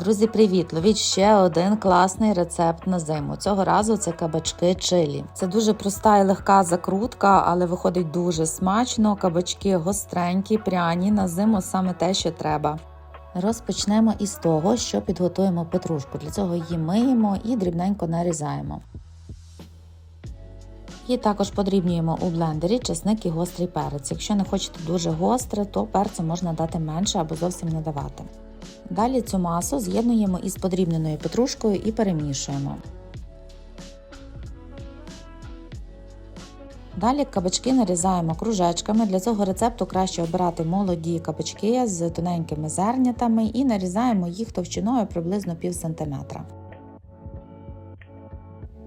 Друзі, привіт! Ловіть ще один класний рецепт на зиму. Цього разу це кабачки чилі. Це дуже проста і легка закрутка, але виходить дуже смачно. Кабачки гостренькі, пряні на зиму саме те, що треба. Розпочнемо із того, що підготуємо петрушку. Для цього її миємо і дрібненько нарізаємо. І також подрібнюємо у блендері чесник і гострий перець. Якщо не хочете дуже гостре, то перцю можна дати менше або зовсім не давати. Далі цю масу з'єднуємо із подрібненою петрушкою і перемішуємо. Далі кабачки нарізаємо кружечками. Для цього рецепту краще обирати молоді кабачки з тоненькими зернятами і нарізаємо їх товщиною приблизно пів сантиметра.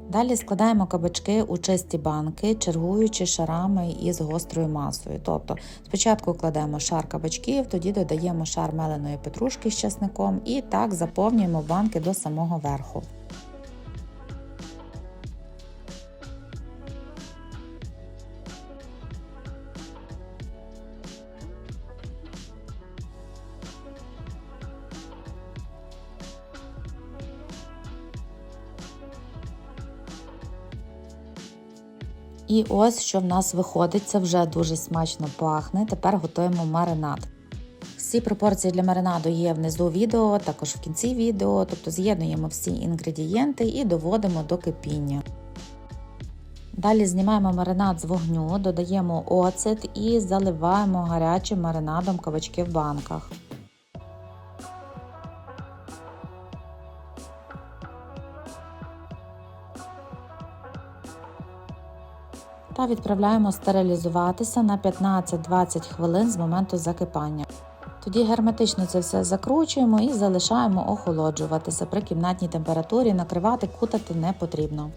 Далі складаємо кабачки у чисті банки, чергуючи шарами із гострою масою. Тобто спочатку кладемо шар кабачків, тоді додаємо шар меленої петрушки з часником і так заповнюємо банки до самого верху. І ось що в нас виходить, це вже дуже смачно пахне. Тепер готуємо маринад. Всі пропорції для маринаду є внизу відео, також в кінці відео, тобто з'єднуємо всі інгредієнти і доводимо до кипіння. Далі знімаємо маринад з вогню, додаємо оцет і заливаємо гарячим маринадом кабачки в банках. Та відправляємо стерилізуватися на 15-20 хвилин з моменту закипання. Тоді герметично це все закручуємо і залишаємо охолоджуватися при кімнатній температурі, накривати, кутати не потрібно.